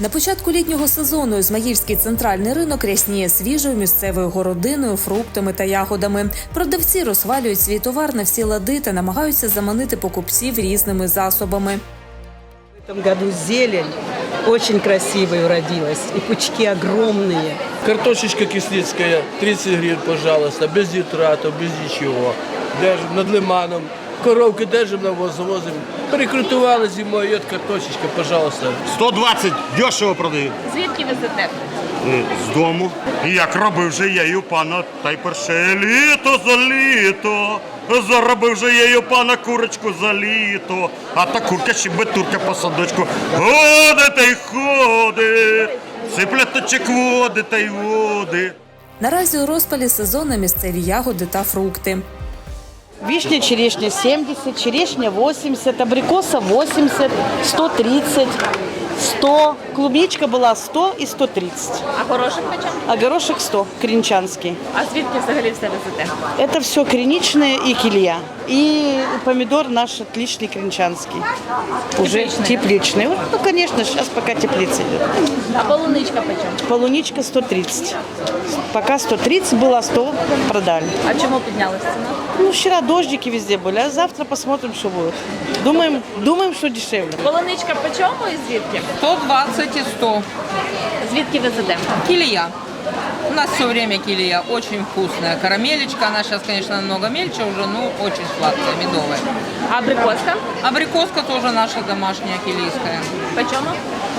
На початку літнього сезону Ізмаїльський центральний ринок рясніє свіжою місцевою городиною, фруктами та ягодами. Продавці розхвалюють свій товар на всі лади та намагаються заманити покупців різними засобами. В этом году зелень очень красивая уродилась, и пучки огромные. Картошечка кислицкая, 30 гривен, пожалуйста, без нитратов, без ничего. Держим над лиманом. Коровки держим, навоз завозим. Перекрутували зимою, і от картошечка, пожалуйста. 120 дешево продають. Звідки везете? Е, З дому. І як робив же я пана, та й перше літо за літо. Заробив же я пана курочку за літо. А та курка ще турка по садочку. Ходить та й ходить. Сипле точек води та й води. Наразі у розпалі сезону місцеві ягоди та фрукти. Вишня, черешня 70, черешня 80, абрикоса 80, 130, 100. Клубничка была 100 и 130. А горошок почем? А горошек 100, кринчанский. А звідки взагалі все везете? Это все криничное и килья. И помидор наш отличный кринчанский. Уже Тепличный, тепличный. Ну, конечно, сейчас пока теплица идет. А полуничка почем? Полуничка 130. Пока 130 было, 100 продали. А чому піднялась ціна? Ну, вчера дождики везде были, а завтра посмотрим, что будет. Думаем, думаем, что дешевле. Полуничка по чому і звідки? 120 и 100. Звідки везете? Килия. У нас все время килия очень вкусная. Карамелечка, она сейчас, конечно, намного мельче уже, но очень сладкая, медовая. А абрикоска? Абрикоска тоже наша домашняя килийская. По чому?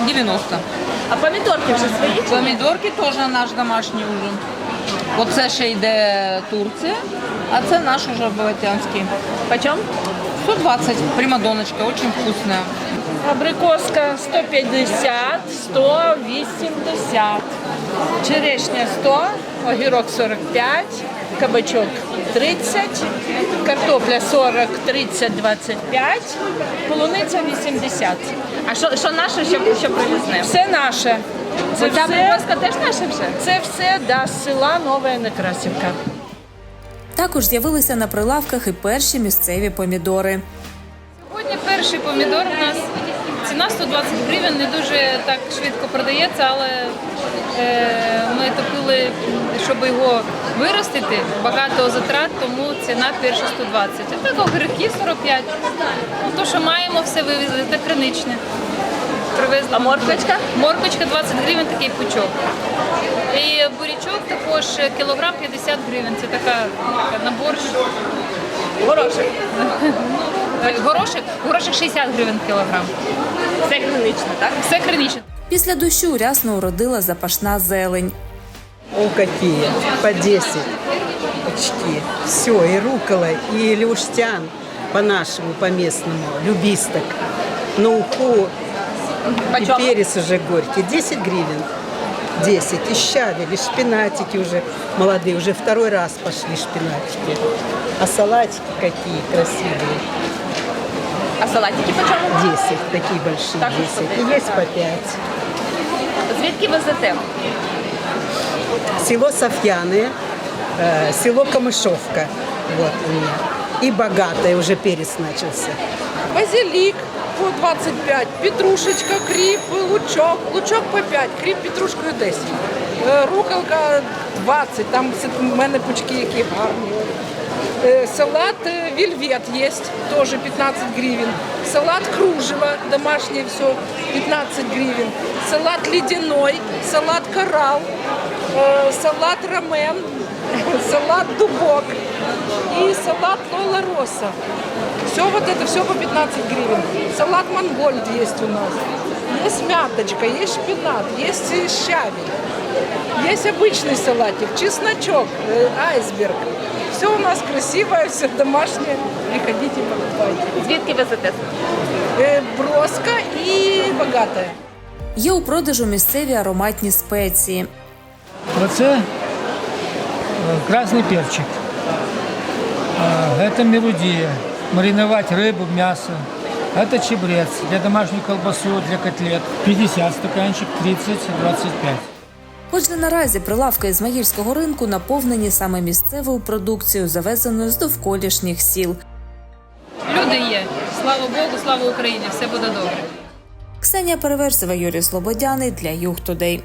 90. А помідорки вже свої? чи ні? Помідорки теж наш домашній ужин. Оце ще йде Турція, а це наш уже Балатянський. Почем? 120. Примадоночка, очень вкусна. Абрикоска 150, 180, черешня 100, огірок 45, кабачок 30, картопля 40, 30, 25, полуниця 80. А що, що наше, що, що привезне? Все наше. Це Оця все, абрикоска теж наша вже? це все да, з села Нова Некрасівка. Також з'явилися на прилавках і перші місцеві помідори. Сьогодні перший помідор у нас ціна 120 гривень, не дуже так швидко продається, але е, ми топили, щоб його виростити, багато затрат, тому ціна перша 120. А так огірки 45. Ну, То, що маємо, все вивезли, це криничне. Привезли. А морквочка? Морквочка 20 гривень, такий пучок. І бурячок також кілограм 50 гривень. Це така, така на борщ. Горошок. Горошек, горошек 60 гривень кілограм. Це клинично, так? Все криничне. Після дощу рясно уродила запашна зелень. О, какие! По 10 очки. Все, и рукола, и леуштян по-нашему, по-местному, любисток. На уху и перец уже горький. 10 гривен. 10. И щавель, и шпинатики уже молодые. Уже второй раз пошли шпинатики. А салатики какие красивые. А салатики по чому? 10. Такие большие Так, 10. И есть по 5. Звідки везете? Село Софьяны, э, село Камышовка. Вот у меня. И богатое уже перец начался. Базилік по 25, петрушечка, кріп, лучок. Лучок по 5, кріп петрушкою 10. Е, Руколка 20, там це в мене пучки які гарні. Е, Салат е, вельвет є, теж 15 гривень. Салат кружево, домашнє все, 15 гривень. Салат ледяной, салат коралл, е, салат рамен, салат дубок и салат Лола Роса. Все вот это, все по 15 гривен. Салат Мангольд есть у нас. Есть мяточка, есть шпинат, есть щавель. Есть обычный салатик, чесночок, э, айсберг. Все у нас красивое, все домашнее. Приходите, покупайте. Звідки везете? Э, броска и богатая. Є у продажу місцеві ароматні спеції. Оце е, красний перчик. Це мелодія. Маринувати рибу, м'ясо. Это чебрец для домашней колбасу, для котлет. 50 стаканчик, 30, 25. Отже, наразі прилавки Ізмаїльського ринку наповнені саме місцевою продукцією, завезеною з довколішніх сіл. Люди є. Слава Богу, слава Україні, все буде добре. Ксенія Переверсева, Юрій Слободяний для Юг Тудей.